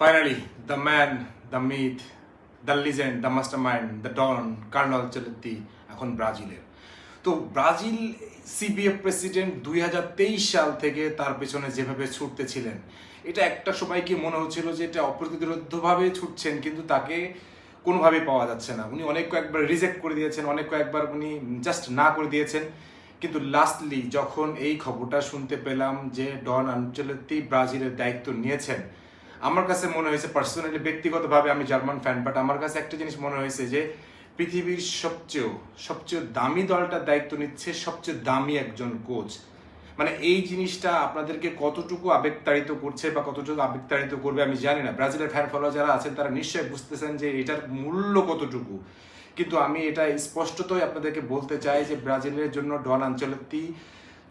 Finally, the man, the myth, the legend, the mastermind, the don, Karnal চেলেত্তি এখন ব্রাজিলের। তো Brazil CBF president দুই হাজার তেইশ সাল থেকে তার পেছনে যেভাবে ছুটতেছিলেন এটা একটা সময় কি মনে হচ্ছিল যে এটা অপ্রতিরোধ্যভাবে ছুটছেন কিন্তু তাকে কোনোভাবেই পাওয়া যাচ্ছে না। উনি অনেক কয়েকবার রিজেক্ট করে দিয়েছেন অনেক কয়েকবার উনি জাস্ট না করে দিয়েছেন। কিন্তু লাস্টলি যখন এই খবরটা শুনতে পেলাম যে ডন আনচেলত্তি ব্রাজিলের দায়িত্ব নিয়েছেন আমার কাছে মনে হয়েছে পার্সোনালি ব্যক্তিগতভাবে আমি জার্মান ফ্যান বাট আমার কাছে একটা জিনিস মনে হয়েছে যে, পৃথিবীর সবচেয়ে সবচেয়ে দামি দলটার দায়িত্ব নিচ্ছে সবচেয়ে দামি একজন কোচ মানে এই জিনিসটা আপনাদেরকে কতটুকু আবেগতাড়িত করছে বা কতটুকু আবেগতাড়িত করবে আমি জানি না। ব্রাজিলের ফ্যান ফলোয়ার যারা আছেন, তারা নিশ্চয়ই বুঝতেছেন যে এটার মূল্য কতটুকু। কিন্তু আমি এটা স্পষ্টতই আপনাদেরকে বলতে চাই যে ব্রাজিলের জন্য ডন আঞ্চলতি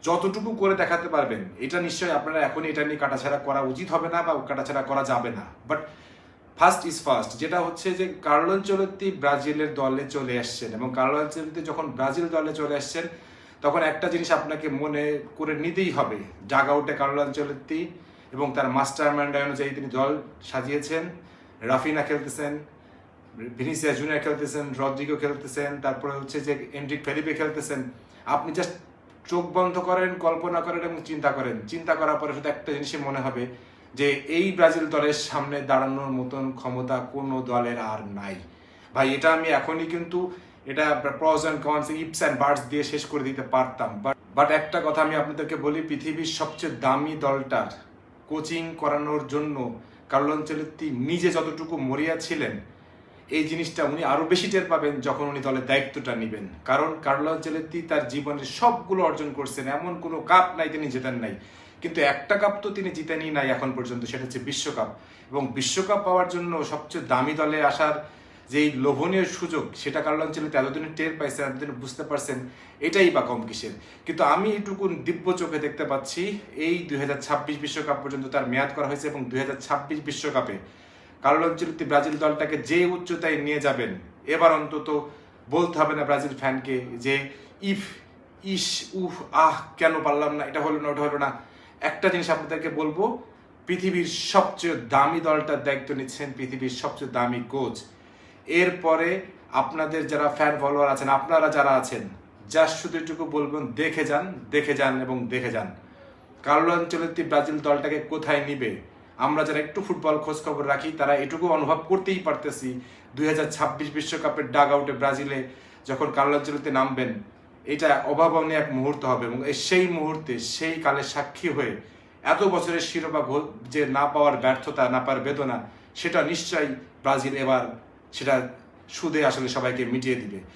যতটুকু করে দেখাতে পারবেন, এটা নিশ্চয়ই আপনারা এখনই এটা নিয়ে কাটাছাড়া করা উচিত হবে না বা কাটাছাড়া করা যাবে না। বাট ফার্স্ট ইজ ফার্স্ট যেটা হচ্ছে যে কার্লো আঞ্চলতি ব্রাজিলের দলে চলে আসছেন এবং কার্লো আঞ্চলতি যখন ব্রাজিল দলে চলে আসছেন, তখন একটা জিনিস আপনাকে মনে করে নিতেই হবে জাগা উঠে কার্লো আঞ্চলতি এবং তার মাস্টার মাইন্ড অনুযায়ী তিনি দল সাজিয়েছেন, রাফিনা খেলতেছেন ভিনিসিয়া জুনিয়র খেলতেছেন, রদ্রিগো খেলতেছেন, তারপরে হচ্ছে যে এন্ড্রিক ফেলিপে খেলতেছেন। আপনি জাস্ট চোখ বন্ধ করেন, কল্পনা করেন এবং চিন্তা করেন। চিন্তা করার পরে শুধু একটা জিনিসই মনে হবে যে এই ব্রাজিল দলের সামনে দাঁড়ানোর মতন ক্ষমতা কোনো দলের আর নাই। ভাই, এটা আমি এখনই কিন্তু এটা প্রজ অ্যান্ড ইপস অ্যান্ড বার্ডস দিয়ে শেষ করে দিতে পারতাম। বাট বাট একটা কথা আমি আপনাদেরকে বলি, পৃথিবীর সবচেয়ে দামি দলটার কোচিং করানোর জন্য কার্লো আনচেলত্তি নিজে যতটুকু মরিয়া ছিলেন এই জিনিসটা উনি আরও বেশি টের পাবেন যখন উনি দলের দায়িত্বটা নেবেন। কারণ কার্লো আনচেলত্তি তার জীবনের সবগুলো অর্জন করছেন, এমন কোনো কাপ নাই তিনি জেতেন নাই। কিন্তু একটা কাপ তো তিনি জিতেনই নাই এখন পর্যন্ত, সেটা হচ্ছে বিশ্বকাপ। এবং বিশ্বকাপ পাওয়ার জন্য সবচেয়ে দামি দলে আসার যে এই লোভনীয় সুযোগ, সেটা কার্লো আনচেলত্তি এতদিনে টের পাইছেন, এতদিন বুঝতে পারছেন, এটাই বা কম কিসের। কিন্তু আমি এটুকু দিব্য চোখে দেখতে পাচ্ছি, এই দুই বিশ্বকাপ পর্যন্ত তার মেয়াদ করা হয়েছে এবং দুই বিশ্বকাপে কার্লো আনচেলত্তি ব্রাজিল দলটাকে যে উচ্চতায় নিয়ে যাবেন, এবার অন্তত বলতে হবে না ব্রাজিল ফ্যানকে যে ইফ, ইস, উফ, আহ, কেন পারলাম না, এটা হলো না, ওটা হলো না। একটা জিনিস আপনাদেরকে বলব, পৃথিবীর সবচেয়ে দামি দলটার দায়িত্ব নিচ্ছেন পৃথিবীর সবচেয়ে দামি কোচ। এরপরে আপনাদের যারা ফ্যান ফলোয়ার আছেন, আপনারা যারা আছেন, জাস্ট শুধু এটুকু বলবেন, দেখে যান দেখে যান এবং দেখে যান। কার্লো আঞ্চলতি ব্রাজিল দলটাকে কোথায় নিবে? আমরা যারা একটু ফুটবল খোঁজ খবর রাখি, তারা এটুকু অনুভব করতেই পারতেছি দুই বিশ্বকাপের ডাগ আউটে ব্রাজিলে যখন কার্লো আঞ্চলতি নামবেন, এটা অভাবনীয় এক মুহূর্ত হবে এবং সেই মুহূর্তে, সেই কালের সাক্ষী হয়ে এত বছরের শিরোপা যে না পাওয়ার ব্যর্থতা, না পাওয়ার বেদনা, সেটা নিশ্চয়ই ব্রাজিল এবার সেটা সুদে আসলে সবাইকে মিটিয়ে দিবে।